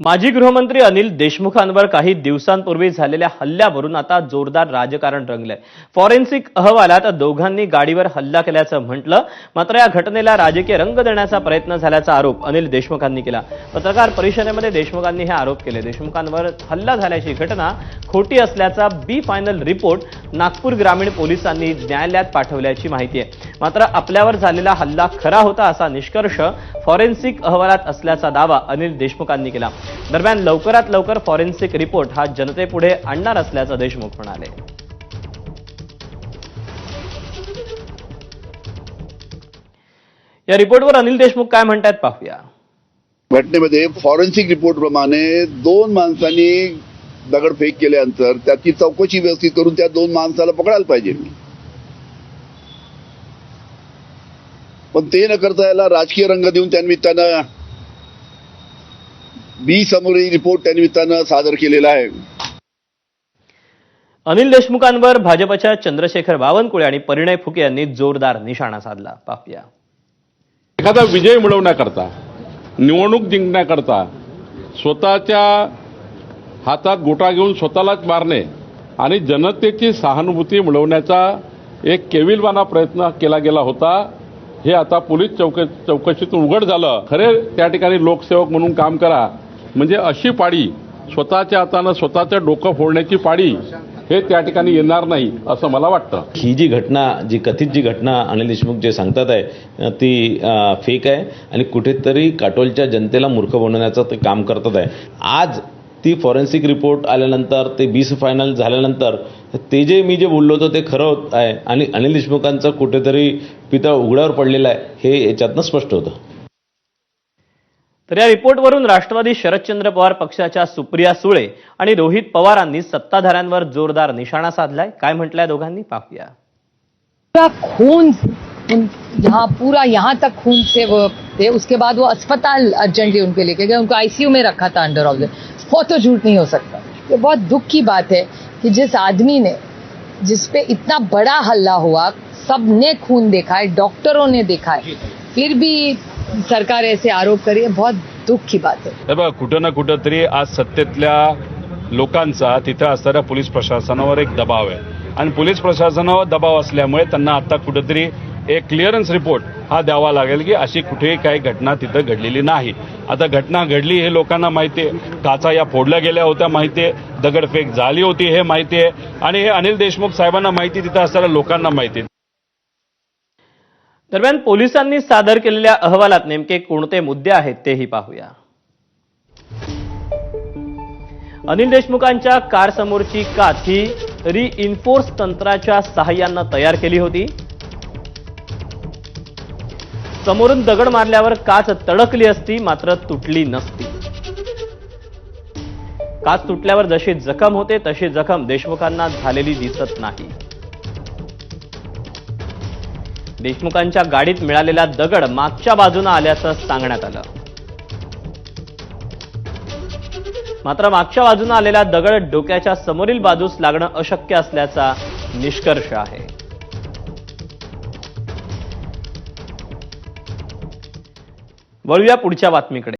माजी गृहमंत्री अनिल देशमुखांवर काही दिवसांपूर्वी झालेल्या हल्ल्यावरून आता जोरदार राजकारण रंगलंय. फॉरेन्सिक अहवालात दोघांनी गाडीवर हल्ला केल्याचं म्हटलं मात्र या घटनेला राजकीय रंग देण्याचा प्रयत्न झाल्याचा आरोप अनिल देशमुखांनी केला. पत्रकार परिषदेमध्ये देशमुखांनी हे आरोप केले. देशमुखांवर हल्ला झाल्याची घटना खोटी असल्याचा बी फायनल रिपोर्ट नागपूर ग्रामीण पोलिसांनी न्यायालयात पाठवल्याची माहिती आहे. मात्र आपल्यावर झालेला हल्ला खरा होता असा निष्कर्ष फॉरेन्सिक अहवालात असल्याचा दावा अनिल देशमुखांनी केला. दरम्यान लवकरात लवकर फॉरेन्सिक रिपोर्ट हा जनतेपुढे आणणार असल्याचं देशमुख म्हणाले. या रिपोर्टवर अनिल देशमुख काय म्हणतात पाहूया. घटनेमध्ये फॉरेन्सिक रिपोर्ट प्रमाणे दोन माणसांनी दगडफेक केल्यानंतर त्याची चौकशी व्यवस्थित करून त्या दोन माणसाला पकडायला पाहिजे. पण ते न करता याला राजकीय रंग देऊन त्यानिमित्तानं बी समोरील रिपोर्ट त्यानिमित्तानं सादर केलेला आहे. अनिल देशमुखांवर भाजपच्या चंद्रशेखर बावनकुळे आणि परिणय फुके यांनी जोरदार निशाणा साधला. पाहूया. एखादा विजय मिळवण्याकरता निवडणूक जिंकण्याकरता स्वतःच्या हातात गोटा घेऊन स्वतःलाच मारणे आणि जनतेची सहानुभूती मिळवण्याचा एक केविलवाना प्रयत्न केला गेला होता. हे आता पोलीस चौक चौकशीतून उघड झालं. खरे त्या ठिकाणी लोकसेवक म्हणून काम करा. म्हणजे अशी पाळी स्वतःच्या हातानं स्वतःचं डोकं फोडण्याची पाळी हे त्या ठिकाणी येणार नाही असं मला वाटतं. ही जी घटना जी कथित जी घटना अनिल देशमुख जे सांगतात आहे ती फेक आहे आणि कुठेतरी काटोलच्या जनतेला मूर्ख बनवण्याचं ते काम करतात आहे. आज ती फॉरेन्सिक रिपोर्ट आल्यानंतर ते बीस फायनल झाल्यानंतर ते जे मी जे बोललो होतो ते खरं होत आहे आणि अनिल देशमुखांचं कुठेतरी पितळ उघड्यावर पडलेलं आहे हे याच्यातनं स्पष्ट होतं. तर या रिपोर्टवरून राष्ट्रवादी शरदचंद्र पवार पक्षाच्या सुप्रिया सुळे आणि रोहित पवारांनी सत्ताधाऱ्यांवर जोरदार निशाणा साधलाय. काय म्हटलंय दोघांनी? पाहूया. खून यहाँ पूरा यहाँ तक खून से वो थे उसके बाद वो अस्पताल अर्जेंटली उनके लेके गए उनको आईसीयू में रखा था अंडर ऑब्जर्व वो तो झूठ नहीं हो सकता। ये बहुत दुख की बात है कि जिस आदमी ने जिस पे इतना बड़ा हल्ला हुआ सबने खून देखा है डॉक्टरों ने देखा है फिर भी सरकार ऐसे आरोप करी है बहुत दुख की बात है। बघा कुठं ना कुठं तरी आज सत्तेतल्या लोकांचा तिथं असणाऱ्या पोलीस प्रशासनावर एक दबाव आहे. आणि पोलीस प्रशासनावर दबाव असल्यामुळे त्यांना आता कुठंतरी एक क्लिअरन्स रिपोर्ट हा द्यावा लागेल की अशी कुठेही काही घटना तिथं घडलेली नाही. आता घटना घडली हे लोकांना माहिती आहे. काचा या फोडल्या गेल्या होत्या माहिती आहे. दगडफेक झाली होती हे माहिती आहे. आणि हे अनिल देशमुख साहेबांना माहिती तिथं असणाऱ्या लोकांना माहिती आहे. दरम्यान पोलिसांनी सादर केलेल्या अहवालात नेमके कोणते मुद्दे आहेत तेही पाहूया. अनिल देशमुखांच्या कार समोरची काच ही रिइन्फोर्स तंत्राच्या सहाय्यानं तयार केली होती. समोरून दगड मारल्यावर काच तडकली असती मात्र तुटली नसती. काच तुटल्यावर जशी जखम होते तशी जखम देशमुखांना झालेली दिसत नाही. देशमुखांच्या गाडीत मिळालेला दगड मागच्या बाजूनं आल्याचं सांगण्यात आलं. मात्र मागच्या बाजूनं आलेला दगड डोक्याच्या समोरील बाजूस लागणं अशक्य असल्याचा निष्कर्ष आहे. वळूया पुढच्या बातमीकडे.